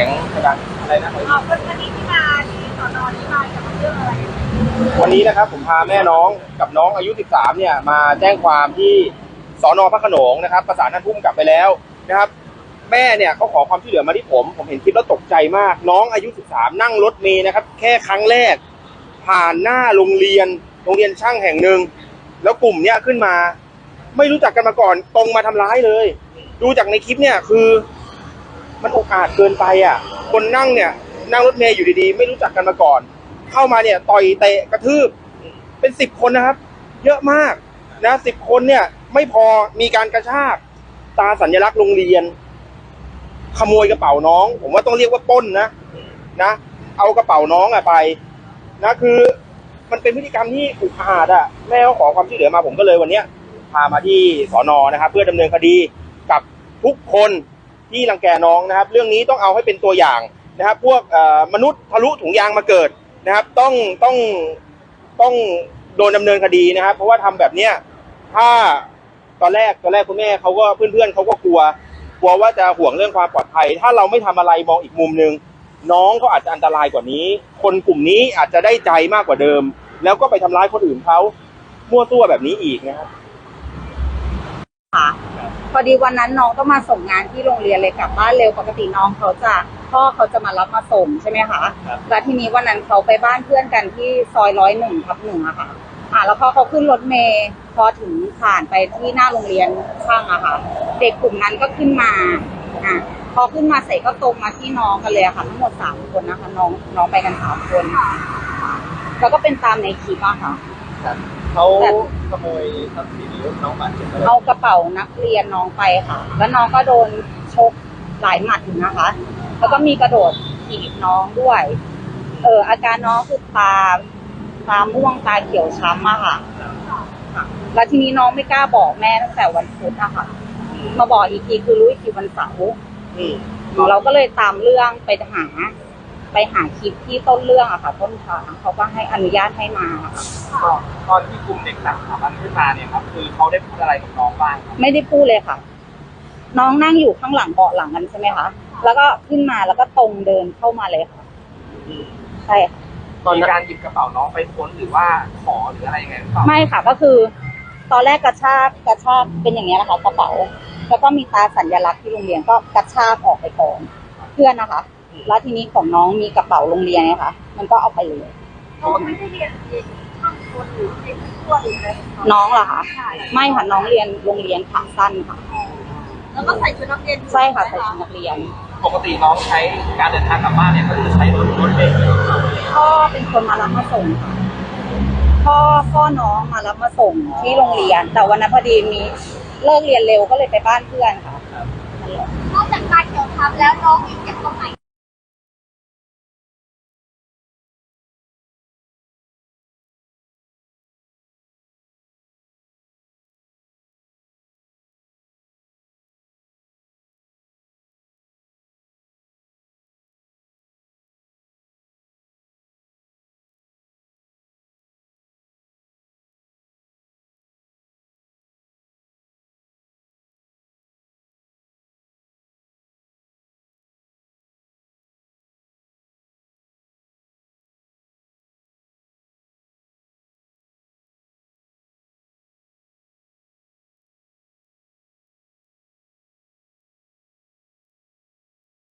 สียงดังอะไรนะอ๋อวันนี้ที่มาที่สอนอนี้มาเกี่ยวกับเรื่องอะไรวันนี้นะครับผมพาแม่น้องกับน้องอายุ 13 เนี่ยมาแจ้งความที่สอนอพระโขนงนะครับ ประสานท่านผู้กำกับไปแล้วนะครับ แม่เนี่ยเขาขอความช่วยเหลือมาที่ผม ผมเห็นคลิปแล้วตกใจมาก น้องอายุ 13 นั่งรถเมล์นะครับ แค่ครั้งแรก ผ่านหน้าโรงเรียนโรงเรียนช่างแห่งหนึ่งแล้วกลุ่มเนี้ยขึ้นมา ไม่รู้จักกันมาก่อนตรงมาทำร้ายเลย ดูจากในคลิปเนี่ยคือ มันอุกอาจเกินไปอะ คนนั่งเนี่ยนั่งรถเมล์อยู่ดีๆ ไม่รู้จักกันมาก่อน เข้ามาเนี่ยต่อยเตะกระทืบเป็นสิบคนนะครับ เยอะมากนะสิบคนเนี่ย ไม่พอมีการกระชากตาสัญลักษณ์โรงเรียน ขโมยกระเป๋าน้อง ผมว่าต้องเรียกว่าป้นนะนะเอากระเป๋าน้องอะไปนะคือ มันเป็นพฤติกรรมที่อุกอาจอะแม่เขาขอความช่วยเหลือมาผมก็เลยวันเนี้ยพามาที่สอนอนะครับ เพื่อดำเนินคดีกับทุกคน ที่รังแกน้องนะครับ เรื่องนี้ต้องเอาให้เป็นตัวอย่างนะครับ พวกมนุษย์ทะลุถุงยางมาเกิดนะครับ ต้องต้องต้องโดนดำเนินคดีนะครับ เพราะว่าทำแบบเนี้ยถ้าตอนแรกตอนแรกคุณแม่เขาก็เพื่อนๆเขาก็กลัว กลัวว่าจะห่วงเรื่องความปลอดภัย ถ้าเราไม่ทำอะไรมองอีกมุมหนึ่งน้องก็อาจจะอันตรายกว่านี้ คนกลุ่มนี้อาจจะได้ใจมากกว่าเดิม แล้วก็ไปทำร้ายคนอื่นเขามั่วตัวแบบนี้อีกนะครับค่ะ พอดีวันนั้นน้องต้องมาส่งงานที่โรงเรียนเลยกลับบ้านเร็วปกติน้องเขาจะพ่อเขาจะมารับมาส่งใช่ไหมคะแล้วทีนี้วันนั้นเขาไปบ้านเพื่อนกันที่ซอยร้อยหนึ่งทับหนึ่งอะค่ะ อ่าแล้วพอเขาขึ้นรถเมย์พอถึงผ่านไปที่หน้าโรงเรียนช่างอะค่ะ เด็กกลุ่มนั้นก็ขึ้นมาอะพอขึ้นมาเสร็จก็ตรงมาที่น้องกันเลยอะค่ะ ทั้งหมดสามคนนะคะ น้องน้องไปกันสามคนแล้วก็เป็นตามในคลิปอะค่ะ เขาขโมยทรัพย์สินหรือน้องบาดเจ็บอะไรเอากระเป๋านักเรียนน้องไปค่ะ แล้วน้องก็โดนชกหลายหมัดอยู่นะคะ แล้วก็มีกระโดดถีบน้องด้วย เอออาการน้องคือตาตาม่วงตาเขียวช้ำอะค่ะค่ะแล้วทีนี้น้องไม่กล้าบอกแม่ตั้งแต่วันพุธอะค่ะ มาบอกอีกทีคือรู้อีกทีวันเสาร์อืมเราก็เลยตามเรื่องไปหา ไปหาคลิปที่ต้นเรื่องอะค่ะ ต้นทางเขาก็ให้อนุญาตให้มาค่ะตอนที่กลุ่มเด็กหลักสถาบันขึ้นมาเนี่ยครับคือเขาได้พูดอะไรกับน้องบ้างครับไม่ได้พูดเลยค่ะ น้องนั่งอยู่ข้างหลังเบาะหลังกันใช่ไหมคะแล้วก็ขึ้นมาแล้วก็ตรงเดินเข้ามาเลยค่ะใช่ค่ะตอนการหยิบกระเป๋าน้องไปค้นหรือว่าขอหรืออะไรยังไงหรือเปล่าไม่ค่ะก็คือ ตอนแรกกระชากกระชากเป็นอย่างนี้ยนะคะกระเป๋า แล้วก็มีตาสัญลักษณ์ที่โรงเรียนก็กระชากออกไปก่อนเพื่อนนะคะ แล้วทีนี้ของน้องมีกระเป๋าโรงเรียนไงคะมันก็เอาไปเลย น้องไม่ได้เรียนเองช่างคนหรือเด็กทั่วหรืออะไรของเขาน้องเหรอคะไม่ค่ะน้องเรียนโรงเรียนขาสั้นค่ะ แล้วก็ใส่ชุดนักเรียนอยู่ใช่ค่ะไหใส่มชุดนักเรียน ปกติน้องใช้การเดินทางกลับบ้านเนี่ยก็คือใช้รถรถเมล์พ่อเป็นคนมารับมาส่งค่ะพ่อพ่อน้องมารับมาส่งที่โรงเรียน แต่วันนั้นพอดีมีเลิกเรียนเร็วก็เลยไปบ้านเพื่อนค่ะนอกจากตาเขียวช้ำแล้ว